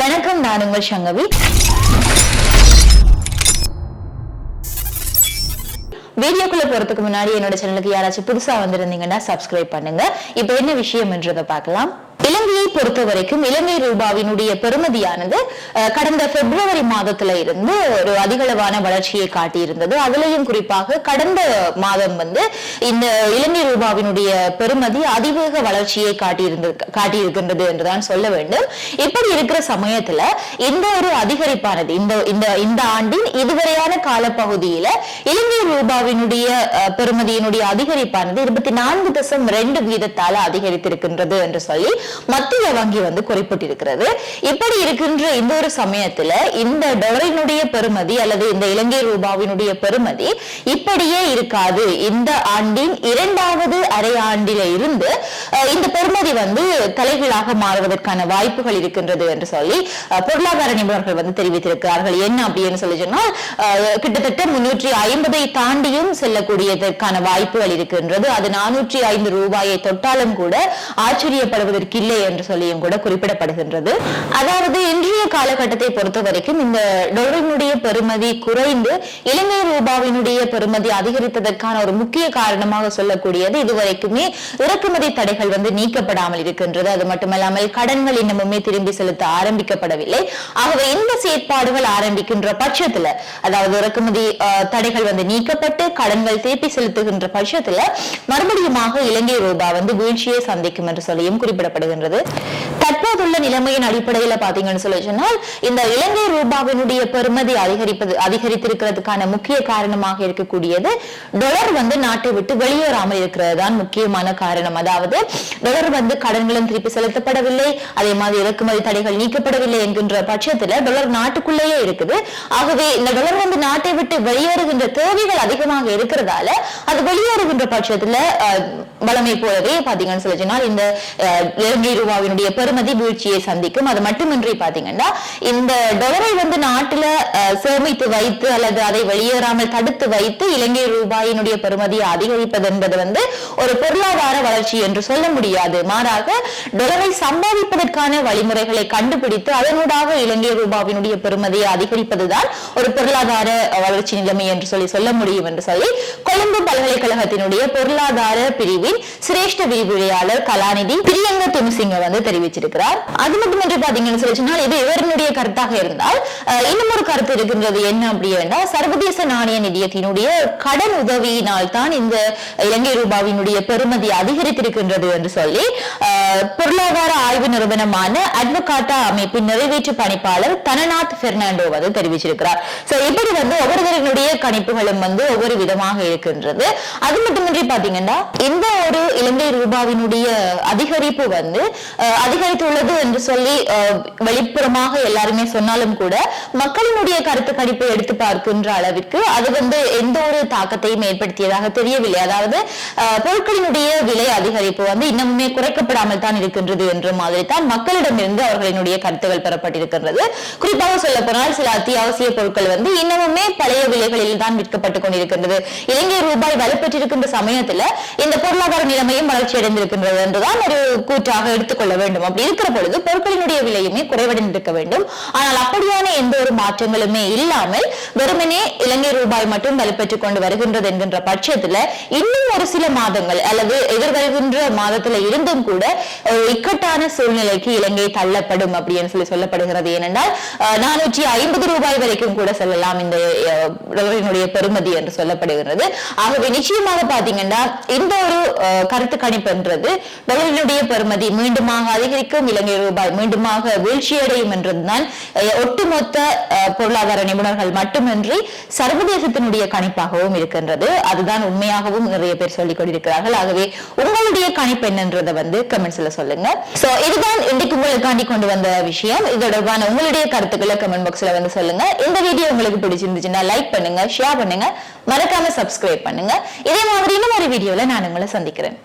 வணக்கம் நான் உங்கள் சங்கவி. வீடியோக்குள்ள போறதுக்கு முன்னாடி என்னோட சேனலுக்கு யாராச்சும் புதுசா வந்திருந்தீங்கன்னா சப்ஸ்கிரைப் பண்ணுங்க. இப்போ என்ன விஷயம் என்றதை பார்க்கலாம். இலங்கையை பொறுத்த வரைக்கும் இலங்கை ரூபாவினுடைய பெருமதியானது கடந்த பிப்ரவரி மாதத்துல இருந்து ஒரு அதிகளவான வளர்ச்சியை காட்டியிருந்தது. அதுலயும் குறிப்பாக கடந்த மாதம் வந்து இந்த இலங்கை ரூபாவினுடைய பெருமதி அதிவேக வளர்ச்சியை காட்டியிருந்தது காட்டியிருக்கின்றது என்றுதான் சொல்ல வேண்டும். இப்படி இருக்கிற சமயத்துல இந்த ஒரு அதிகரிப்பானது இந்த இந்த இந்த ஆண்டின் இதுவரையான காலப்பகுதியில இலங்கை ரூபாவினுடைய பெருமதியினுடைய அதிகரிப்பானது இருபத்தி நான்கு தசம் ரெண்டு வீதத்தால அதிகரித்திருக்கின்றது என்று சொல்லி மத்திய வங்கி வந்து குறிப்பிட்டிருக்கிறது. இப்படி இருக்கின்ற இந்த ஒரு சமயத்துல இந்த டாலரினுடைய பெறுமதி அல்லது இந்த இலங்கை ரூபாவினுடைய பெறுமதி இப்படியே இருக்காது. இந்த ஆண்டின் இரண்டாவது அரை ஆண்டில இருந்து இந்த பெறுமதி வந்து தலைகீழாக மாறுவதற்கான வாய்ப்புகள் இருக்கின்றது என்று சொல்லி பொருளாதார நிபுணர்கள் வந்து தெரிவித்திருக்கிறார்கள். என்ன அப்படின்னு சொல்லி சொன்னால் கிட்டத்தட்ட முன்னூற்றி ஐம்பதை தாண்டியும் செல்லக்கூடியதற்கான வாய்ப்புகள் இருக்கின்றது. அது நானூற்றி ஐந்து ரூபாயை தொட்டாலும் கூட ஆச்சரியப்படுவதற்கு இல்லை என்று சொல்லியும் கூட குறிப்பிடப்படுகின்றது. அதாவது இன்றைய காலகட்டத்தை பொறுத்த வரைக்கும் இந்த டொலரினுடைய பெருமதி குறைந்து இலங்கை ரூபாவினுடைய பெருமதி அதிகரித்ததற்கான ஒரு முக்கிய காரணமாக சொல்லக்கூடியது இதுவரைக்குமே இறக்குமதி தடைகள் வந்து நீக்கப்படாமல் இருக்கின்றது. அது மட்டுமல்லாமல் கடன்கள் இன்னமுமே திரும்பி செலுத்த ஆரம்பிக்கப்படவில்லை. ஆகவே இந்த செயற்பாடுகள் ஆரம்பிக்கின்ற பட்சத்துல அதாவது இறக்குமதி தடைகள் வந்து நீக்கப்பட்டு கடன்கள் திருப்பி செலுத்துகின்ற பட்சத்துல மறுபடியுமாக இலங்கை ரூபா வந்து வீழ்ச்சியை சந்திக்கும் என்று சொல்லியும் குறிப்பிடப்படுகிறது குறிப்பிடப்படுகின்றது தற்போதுள்ள நிலைமையின் அடிப்படையில பாத்தீங்கன்னு சொல்லி சொன்னால் இந்த இலங்கை ரூபாவினுடைய பெறுமதி அதிகரிப்பது அதிகரித்திருக்கிறதுக்கான முக்கிய காரணமாக இருக்கக்கூடியது டொலர் வந்து நாட்டை விட்டு வெளியேறாமல் இருக்கிறது தான் முக்கியமான காரணம். அதாவது டொலர் வந்து கடன்களும் திருப்பி செலுத்தப்படவில்லை அதே மாதிரி இறக்குமதி தடைகள் நீக்கப்படவில்லை என்கின்ற பட்சத்துல டொலர் நாட்டுக்குள்ளேயே இருக்குது. ஆகவே இந்த டொலர் வந்து நாட்டை விட்டு வெளியேறுகின்ற தேவைகள் அதிகமாக இருக்கிறதால அது வெளியேறுகின்ற பட்சத்துல வளமை போலவே பாத்தீங்கன்னு சொல்லி சொன்னால் இந்த அஹ், ரூபாவினுடைய பெறுமதி வீழ்ச்சியை சந்திக்கும். அது மட்டுமின்றி பாத்தீங்கன்னா இந்த டொலரை வந்து நாட்டுல சேமித்து வைத்து அல்லது அதை வெளியேறாமல் தடுத்து வைத்து இலங்கை ரூபாயினுடைய பெறுமதியை அதிகரிப்பது என்பது வந்து ஒரு பொருளாதார வளர்ச்சி என்று சொல்ல முடியாது. மாறாக டொலரை சம்பாதிப்பதற்கான வழிமுறைகளை கண்டுபிடித்து அதனூடாக இலங்கை ரூபாவினுடைய பெறுமதியை அதிகரிப்பதுதான் ஒரு பொருளாதார வளர்ச்சி நிலைமை என்று சொல்லி சொல்ல முடியும் என்று சொல்லி கொழும்பு பல்கலைக்கழகத்தினுடைய பொருளாதார பிரிவின் சிரேஷ்ட விரிவுரையாளர் கலாநிதி பிரியங்க துணுசிங்க வந்து தெரிவிச்சிருக்கிறார். அது மட்டுமின்றி பாத்தீங்கன்னு சொல்லி இது இவருடைய கருத்தாக இருந்தால் இன்னும் ஒரு கருத்து இருக்கின்றது என்ன அப்படின்னா சர்வதேச நாணய நிதியத்தினுடைய கடன் உதவியினால் தான் இந்த இலங்கை ரூபாவினுடைய பெருமதி அதிகரித்திருக்கின்றது என்று சொல்லி பொருளாதார ஆய்வு நிறுவனமான அட்வகாட்டா அமைப்பின் நிறைவேற்று பணிப்பாளர் தனநாத் பெர்னாண்டோ வந்து தெரிவிச்சிருக்கிறார். சோ இப்படி வந்து ஒவ்வொருவரினுடைய கணிப்புகளும் வந்து ஒவ்வொரு விதமாக இருக்கின்றது. அது மட்டுமின்றி பாத்தீங்கன்னா இந்த ஒரு இலங்கை ரூபாவினுடைய அதிகரிப்பு வந்து அதிகரித்துள்ளது என்று சொல்லி வெளிப்புறமாக எல்லாருமே சொன்னாலும் கூட மக்களினுடைய கருத்து கணிப்பை எடுத்து பார்க்கின்ற அளவிற்கு அது வந்து எந்த ஒரு தாக்கத்தையும் ஏற்படுத்தியதாக தெரியவில்லை. அதாவது பொருட்களினுடைய விலை அதிகரிப்பு வந்து இன்னமுமே குறைக்கப்படாமல் தான் இருக்கின்றது என்ற மாதிரி தான் மக்களிடமிருந்து அவர்களினுடைய கருத்துகள் பெறப்பட்டிருக்கின்றது. குறிப்பாக சொல்ல போனால் சில அத்தியாவசிய பொருட்கள் வந்து இன்னமுமே பழைய விலைகளில் தான் விற்கப்பட்டுக் கொண்டிருக்கின்றது. இலங்கை ரூபாய் வலுப்பெற்றிருக்கின்ற சமயத்துல இந்த பொருளாதார நிலைமையும் வளர்ச்சி அடைந்திருக்கின்றது என்றுதான் ஒரு கூற்றாக எடுத்துக்கொள்ள வேண்டும். அப்படி இருக்கிற பொழுது பொருட்களினுடைய விலையுமே குறைவடைந்திருக்க வேண்டும். ஆனால் அப்படியான எந்த ஒரு மாற்றங்களுமே இல்லாமல் வெறுமனே இலங்கை ரூபாய் மட்டும் வலுப்பெற்றுக் கொண்டு வருகின்றது என்கின்ற பட்சத்துல இன்னும் ஒரு சில மாதங்கள் அல்லது எதிர்வருகின்ற மாதத்துல இருந்தும் கூட இக்கட்டான சூழ்நிலைக்கு இலங்கை தள்ளப்படும் அப்படின்னு சொல்லி சொல்லப்படுகிறது. ஏனென்றால் நானூற்றி ஐம்பது ரூபாய் வரைக்கும் கூட செல்லலாம் இந்த டாலரினுடைய பெறுமதி என்று சொல்லப்படுகிறது. ஆகவே நிச்சயமாக பாத்தீங்கன்னா இந்த ஒரு அஹ், கருத்து கணிப்புன்றது டாலரினுடைய பெறுமதி மீண்டுமாக அதிகரிக்கும் இலங்கை ரூபாய் மீண்டுமாக வீழ்ச்சியடையும் என்றதுதான் ஒட்டுமொத்த பொருளாதார நிபுணர்கள் மட்டுமின்றி சர்வதேசத்தினுடைய கணிப்பாகவும் இருக்கின்றது. அதுதான் உண்மையாகவும் நிறைய பேர் சொல்லிக் கொண்டிருக்கிறார்கள். ஆகவே உங்களுடைய கணிப்பு என்னன்றதை வந்து கமெண்ட்ஸ்ல சொல்லுங்க. சோ இதுதான் இன்றைக்கு உங்களுக்காண்டி கொண்டு வந்த விஷயம். இது தொடர்பான உங்களுடைய கருத்துக்களை கமெண்ட் பாக்ஸ்ல வந்து சொல்லுங்க. இந்த வீடியோ உங்களுக்கு பிடிச்சிருந்துச்சுன்னா லைக் பண்ணுங்க ஷேர் பண்ணுங்க. மறக்காம சப்ஸ்கிரைப் பண்ணுங்க. இதே மாதிரி இன்னும் ஒரு வீடியோல நான் உங்களை சந்திக்கிறேன்.